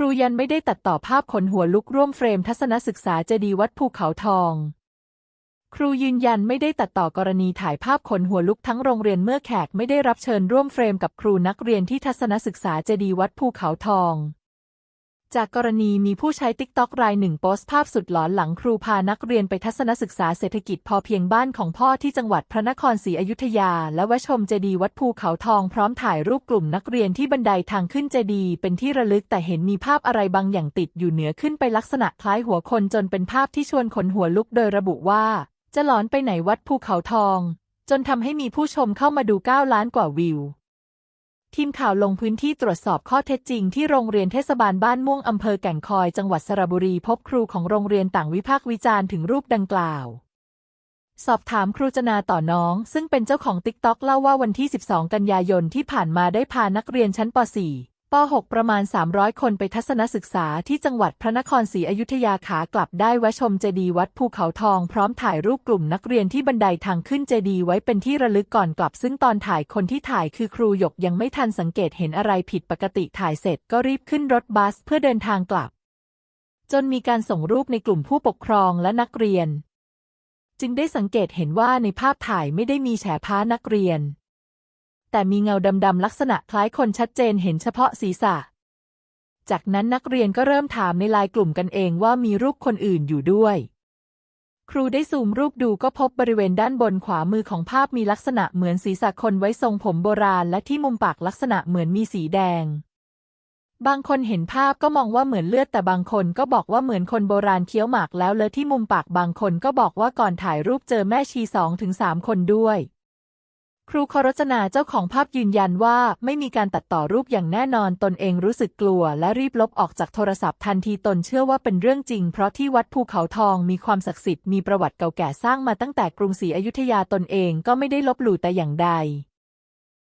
ครูยันไม่ได้ตัดต่อภาพขนหัวลุกร่วมเฟรมทัศนศึกษาเจดีย์วัดภูเขาทอง ครูยืนยันไม่ได้ตัดต่อกรณีถ่ายภาพขนหัวลุกทั้งโรงเรียนเมื่อแขกไม่ได้รับเชิญร่วมเฟรมกับครูนักเรียนที่ทัศนศึกษาเจดีย์วัดภูเขาทอง จากกรณีมีผู้ใช้ติ๊กต็อกรายหนึ่งโพสต์ภาพสุดหลอนหลังครูพานักเรียนไปทัศนศึกษาเศรษฐกิจพอเพียงบ้านของพ่อที่จังหวัดพระนครศรีอยุธยา และวชมเจดีวัดภูเขาทองพร้อมถ่ายรูปกลุ่มนักเรียนที่บันไดทางขึ้นเจดีเป็นที่ระลึกแต่เห็นมีภาพอะไรบางอย่างติดอยู่เหนือขึ้นไปลักษณะคล้ายหัวคนจนเป็นภาพที่ชวนขนหัวลุกโดยระบุว่า จะหลอนไปไหนวัดภูเขาทอง จนทำให้มีผู้ชมเข้ามาดู9ล้านกว่าวิว ทีมข่าวลงพื้นที่ตรวจสอบข้อเท็จจริงที่โรงเรียนเทศบาลบ้านม่วงอำเภอแก่งคอยจังหวัดสระบุรีพบครูของโรงเรียนต่างวิพากษ์วิจารณ์ถึงรูปดังกล่าว สอบถามครูจนาต่อน้อง ซึ่งเป็นเจ้าของติ๊กต็อกเล่าว่าวันที่ 12 กันยายนที่ผ่านมาได้พานักเรียนชั้นป .4 ป .6 ประมาณ 300 คนไปทัศนศึกษาที่จังหวัดพระนครศรีอยุธยาขากลับได้แวะชมเจดีย์วัดภูเขาทองพร้อมถ่ายรูปกลุ่มนักเรียนที่บันไดทางขึ้นเจดีย์ไว้เป็นที่ระลึกก่อนกลับ ซึ่งตอนถ่ายคนที่ถ่ายคือครูหยกยังไม่ทันสังเกตเห็นอะไรผิดปกติถ่ายเสร็จก็รีบขึ้นรถบัสเพื่อเดินทางกลับ จนมีการส่งรูปในกลุ่มผู้ปกครองและนักเรียน จึงได้สังเกตเห็นว่าในภาพถ่ายไม่ได้มีแฉพ้านักเรียน แต่มีเงาดำๆลักษณะคล้ายคนชัดเจนเห็นเฉพาะศีรษะ จากนั้นนักเรียนก็เริ่มถามในไลน์กลุ่มกันเองว่ามีรูปคนอื่นอยู่ด้วย ครูได้ซูมรูปดูก็พบบริเวณด้านบนขวามือของภาพมีลักษณะเหมือนศีรษะคนไว้ทรงผมโบราณ และที่มุมปากลักษณะเหมือนมีสีแดง บางคนเห็นภาพก็มองว่าเหมือนเลือดแต่บางคนก็บอกว่าเหมือนคนโบราณเคี้ยวหมากแล้วเลอะที่มุมปากบางคนก็บอกว่าก่อนถ่ายรูปเจอแม่ชีสองถึงสามคนด้วย ครูครจนาเจ้าของภาพยืนยันว่าไม่มีการตัดต่อรูปอย่างแน่นอนตนเองรู้สึกกลัว และรีบลบออกจากโทรศัพท์ทันทีตนเชื่อว่าเป็นเรื่องจริง เพราะที่วัดภูเขาทองมีความศักดิ์สิทธิ์มีประวัติเก่าแก่สร้างมาตั้งแต่กรุงศรีอยุธยาตนเองก็ไม่ได้ลบหลู่แต่อย่างใด